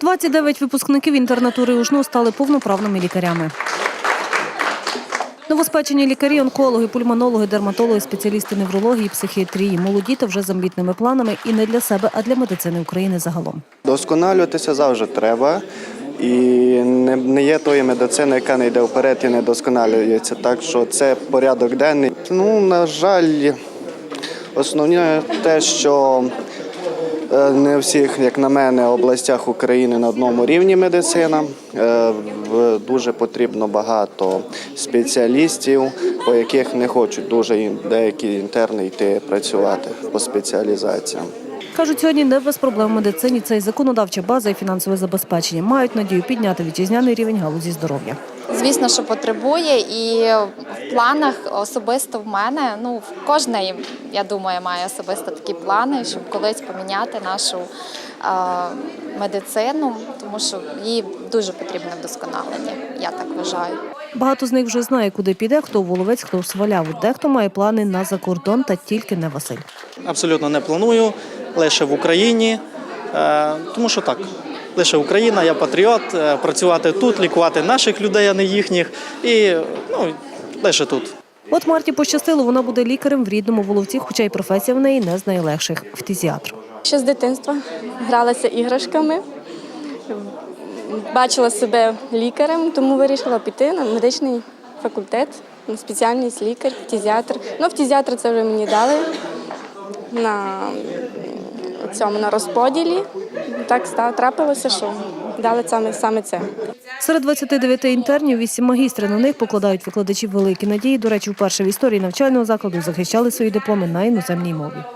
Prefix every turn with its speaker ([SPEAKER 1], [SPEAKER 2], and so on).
[SPEAKER 1] 29 випускників інтернатури УЖНУ стали повноправними лікарями. Новоспечені лікарі, онкологи, пульмонологи, дерматологи, спеціалісти неврології, психіатрії, молоді та вже з амбітними планами і не для себе, а для медицини України загалом.
[SPEAKER 2] Досконалюватися завжди треба. І не, є тої медицини, яка не йде вперед і не досконалюється. Так що це порядок денний. Ну, на жаль, основне те, що не у всіх, як на мене, областях України на одному рівні медицина. Е, Дуже потрібно багато спеціалістів, по яких не хочуть дуже деякі інтерни йти працювати по спеціалізаціям.
[SPEAKER 1] Кажуть, сьогодні не без проблем в медицині це і законодавча база, і фінансове забезпечення. Мають надію підняти вітчизняний рівень галузі здоров'я.
[SPEAKER 3] Звісно, що потребує, і в планах особисто в мене, ну в кожної, я думаю, має особисто такі плани, щоб колись поміняти нашу е, медицину, тому що їй дуже потрібне вдосконалення. Я так вважаю.
[SPEAKER 1] Багато з них вже знає, куди піде, хто в Воловець, хто в Сваляву. Дехто має плани на закордон, та тільки не Василь.
[SPEAKER 4] Абсолютно не планую, лише в Україні, е, тому що так. Лише Україна, я патріот, е, працювати тут, лікувати наших людей, а не їхніх. І ну, лише тут.
[SPEAKER 1] От Марті пощастило, вона буде лікарем в рідному Воловці, хоча й професія в неї не з найлегших – фтизіатр.
[SPEAKER 5] Ще з дитинства гралася іграшками, бачила себе лікарем, тому вирішила піти на медичний факультет, на спеціальність лікар, фтизіатр. Ну, фтизіатр це вже мені дали на цьому на розподілі. Так ста- трапилося, що дали саме, саме це.
[SPEAKER 1] Серед 29 інтернів – вісім магістри На них покладають викладачі великі надії. До речі, вперше в історії навчального закладу захищали свої дипломи на іноземній мові.